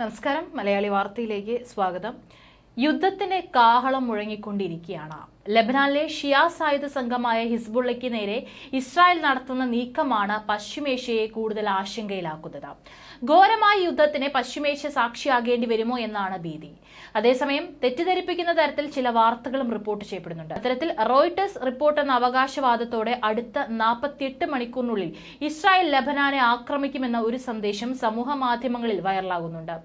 നമസ്കാരം. മലയാളി വാർത്തയിലേക്ക് സ്വാഗതം. യുദ്ധത്തിന്റെ കാഹളം മുഴങ്ങിക്കൊണ്ടിരിക്കുകയാണ്. ലബനാനിലെ ഷിയാ സായുധ സംഘമായ ഹിസ്ബുള്ളയ്ക്ക് നേരെ ഇസ്രായേൽ നടത്തുന്ന നീക്കമാണ് പശ്ചിമേഷ്യയെ കൂടുതൽ ആശങ്കയിലാക്കുന്നത്. ഘോരമായ യുദ്ധത്തിന് പശ്ചിമേഷ്യ സാക്ഷിയാകേണ്ടി വരുമോ എന്നാണ് ഭീതി. അതേസമയം തെറ്റിദ്ധരിപ്പിക്കുന്ന തരത്തിൽ ചില വാർത്തകളും റിപ്പോർട്ട് ചെയ്യപ്പെടുന്നുണ്ട്. അത്തരത്തിൽ റോയിട്ടേഴ്സ് റിപ്പോർട്ട് എന്ന അവകാശവാദത്തോടെ അടുത്ത നാൽപ്പത്തിയെട്ട് മണിക്കൂറിനുള്ളിൽ ഇസ്രായേൽ ലബനാനെ ആക്രമിക്കുമെന്ന ഒരു സന്ദേശം സമൂഹ മാധ്യമങ്ങളിൽ വൈറലാകുന്നുണ്ട്.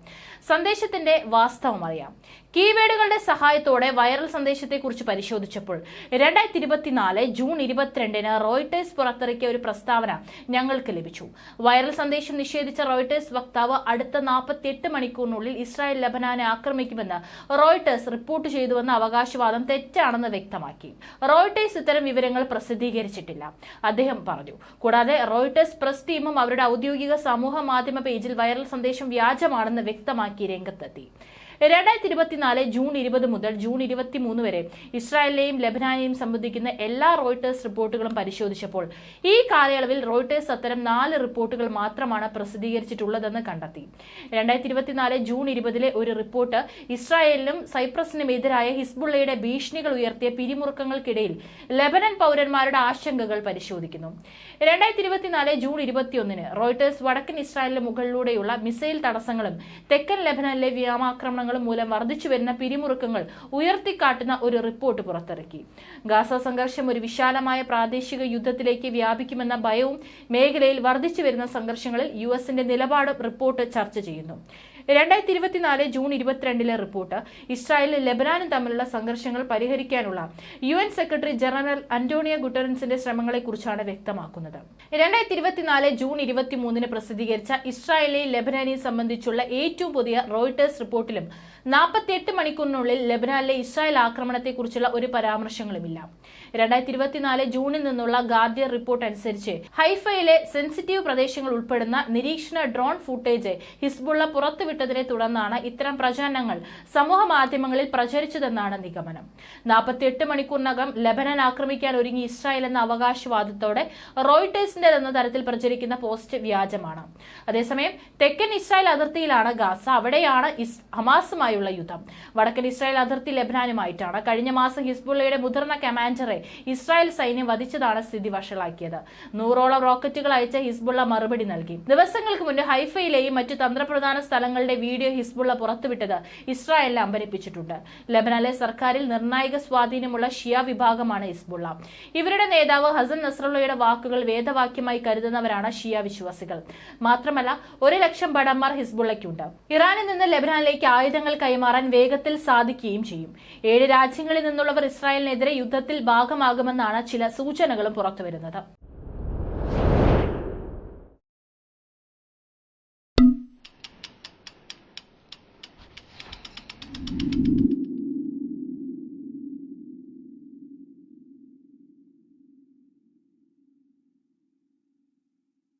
സന്ദേശത്തിന്റെ വാസ്തവം അറിയാം. കീവേഡുകളുടെ സഹായത്തോടെ വൈറൽ സന്ദേശത്തെക്കുറിച്ച് പരിശോധിച്ചപ്പോൾ രണ്ടായിരത്തി ഇരുപത്തിനാല് ജൂൺ ഇരുപത്തിരണ്ടിന് റോയിട്ടേഴ്സ് പുറത്തിറക്കിയ ഒരു പ്രസ്താവന ഞങ്ങൾക്ക് ലഭിച്ചു. വൈറൽ സന്ദേശം നിഷേധിച്ച റോയിട്ടേഴ്സ് വക്താവ് അടുത്ത നാൽപ്പത്തിയെട്ട് മണിക്കൂറിനുള്ളിൽ ഇസ്രായേൽ ലബനാനെ ആക്രമിക്കുമെന്ന് റോയിട്ടേഴ്സ് റിപ്പോർട്ട് ചെയ്തുവെന്ന അവകാശവാദം തെറ്റാണെന്ന് വ്യക്തമാക്കി. റോയിട്ടേഴ്സ് ഇത്തരം വിവരങ്ങൾ പ്രസിദ്ധീകരിച്ചിട്ടില്ല. അദ്ദേഹം പറഞ്ഞു കൂടാതെ റോയിട്ടേഴ്സ് പ്രസ് ടീമും അവരുടെ ഔദ്യോഗിക സമൂഹ മാധ്യമ പേജിൽ വൈറൽ സന്ദേശം വ്യാജമാണെന്ന് വ്യക്തമാക്കി രംഗത്തെത്തി. രണ്ടായിരത്തി ഇരുപത്തിനാല് ജൂൺ ഇരുപത് മുതൽ ജൂൺ ഇരുപത്തിമൂന്ന് വരെ ഇസ്രായേലിനെയും ലബനാനെയും സംബന്ധിക്കുന്ന എല്ലാ റോയിട്ടേഴ്സ് റിപ്പോർട്ടുകളും പരിശോധിച്ചപ്പോൾ ഈ കാലയളവിൽ റോയിട്ടേഴ്സ് അത്തരം നാല് റിപ്പോർട്ടുകൾ മാത്രമാണ് പ്രസിദ്ധീകരിച്ചിട്ടുള്ളതെന്ന് കണ്ടെത്തി. രണ്ടായിരത്തി ഇരുപത്തിനാല് ജൂൺ ഇരുപതിലെ ഒരു റിപ്പോർട്ട് ഇസ്രായേലിനും സൈപ്രസിനും എതിരായ ഹിസ്ബുള്ളയുടെ ഭീഷണികൾ ഉയർത്തിയ പിരിമുറുക്കങ്ങൾക്കിടയിൽ ലബനൻ പൗരന്മാരുടെ ആശങ്കകൾ പരിശോധിക്കുന്നു. രണ്ടായിരത്തി ഇരുപത്തിനാല് ജൂൺ ഇരുപത്തിയൊന്നിന് റോയിട്ടേഴ്സ് വടക്കൻ ഇസ്രായേലിന് മുകളിലൂടെയുള്ള മിസൈൽ തടസ്സങ്ങളും തെക്കൻ ലബനനിലെ വ്യോമാക്രമണങ്ങളും മൂലം വർദ്ധിച്ചു വരുന്ന പിരിമുറുക്കങ്ങൾ ഉയർത്തിക്കാട്ടുന്ന ഒരു റിപ്പോർട്ട് പുറത്തിറക്കി. ഗാസ സംഘർഷം ഒരു വിശാലമായ പ്രാദേശിക യുദ്ധത്തിലേക്ക് വ്യാപിക്കുമെന്ന ഭയവും മേഖലയിൽ വർദ്ധിച്ചു വരുന്ന സംഘർഷങ്ങളിൽ യു എസിന്റെ നിലപാട് റിപ്പോർട്ട് ചർച്ച ചെയ്യുന്നു. രണ്ടായിരത്തി ഇരുപത്തിനാല് ജൂൺ ഇരുപത്തിരണ്ടിലെ റിപ്പോർട്ട് ഇസ്രായേലും ലെബനാനും തമ്മിലുള്ള സംഘർഷങ്ങൾ പരിഹരിക്കാനുള്ള U N secretary general Antonio ഗുട്ടറൻസിന്റെ ശ്രമങ്ങളെക്കുറിച്ചാണ് വ്യക്തമാക്കുന്നത്. രണ്ടായിരത്തി ഇരുപത്തിനാല് ജൂൺ ഇരുപത്തിമൂന്നിന് പ്രസിദ്ധീകരിച്ച ഇസ്രായേലെയും ലബനാനെയും സംബന്ധിച്ചുള്ള ഏറ്റവും പുതിയ റോയിട്ടേഴ്സ് റിപ്പോർട്ടിലും നാൽപ്പത്തിയെട്ട് മണിക്കൂറിനുള്ളിൽ ലബനാനിലെ ഇസ്രായേൽ ആക്രമണത്തെക്കുറിച്ചുള്ള ഒരു പരാമർശങ്ങളുമില്ല. രണ്ടായിരത്തി ഇരുപത്തിനാല് ജൂണിൽ നിന്നുള്ള ഗാർഡിയൻ റിപ്പോർട്ട് അനുസരിച്ച് ഹൈഫയിലെ സെൻസിറ്റീവ് പ്രദേശങ്ങൾ ഉൾപ്പെടുന്ന നിരീക്ഷണ ഡ്രോൺ ഫുട്ടേജ് ഹിസ്ബുള്ള പുറത്തുവിട്ടതിനെ തുടർന്നാണ് ഇത്തരം പ്രചരണങ്ങൾ സമൂഹ മാധ്യമങ്ങളിൽ പ്രചരിച്ചതെന്നാണ് നിഗമനം. നാൽപ്പത്തിയെട്ട് മണിക്കൂറിനകം ലബനൻ ആക്രമിക്കാൻ ഒരുങ്ങി ഇസ്രായേൽ എന്ന അവകാശവാദത്തോടെ റോയിട്ടേഴ്സിന്റെ എന്ന തരത്തിൽ പ്രചരിക്കുന്ന പോസ്റ്റ് വ്യാജമാണ്. അതേസമയം തെക്കൻ ഇസ്രായേൽ അതിർത്തിയിലാണ് ഗാസ. അവിടെയാണ് ഇസ് ഹമാസുമായുള്ള യുദ്ധം. വടക്കൻ ഇസ്രായേൽ അതിർത്തി ലബനാനുമായിട്ടാണ്. കഴിഞ്ഞ മാസം ഹിസ്ബുള്ളയുടെ മുതിർന്ന കമാൻഡറെ ഇസ്രായേൽ സൈന്യം വധിച്ചതാണ് സ്ഥിതി വഷളാക്കിയത്. നൂറോളം റോക്കറ്റുകൾ അയച്ച ഹിസ്ബുള്ള മറുപടി നൽകി. ദിവസങ്ങൾക്ക് മുൻപ് ഹൈഫയിലെയും മറ്റു തന്ത്രപ്രധാന സ്ഥലങ്ങളുടെ വീഡിയോ ഹിസ്ബുള്ള പുറത്തുവിട്ടത് ഇസ്രായേലിനെ അമ്പരിപ്പിച്ചിട്ടുണ്ട്. ലബനാനിലെ സർക്കാരിൽ നിർണായക സ്വാധീനമുള്ള ഷിയ വിഭാഗമാണ് ഹിസ്ബുള്ള. ഇവരുടെ നേതാവ് ഹസൻ നസ്രള്ളയുടെ വാക്കുകൾ വേദവാക്യമായി കരുതുന്നവരാണ് ഷിയ വിശ്വാസികൾ. മാത്രമല്ല ഒരു ലക്ഷം ഭടന്മാർ ഹിസ്ബുള്ളയ്ക്കുണ്ട്. ഇറാനിൽ നിന്ന് ലബനാനിലേക്ക് ആയുധങ്ങൾ കൈമാറാൻ വേഗത്തിൽ സാധിക്കുകയും ചെയ്യും. ഏഴ് രാജ്യങ്ങളിൽ നിന്നുള്ളവർ ഇസ്രായേലിനെതിരെ യുദ്ധത്തിൽ ഭാഗമാകുമെന്നാണ് ചില സൂചനകളും പുറത്തുവരുന്നത്.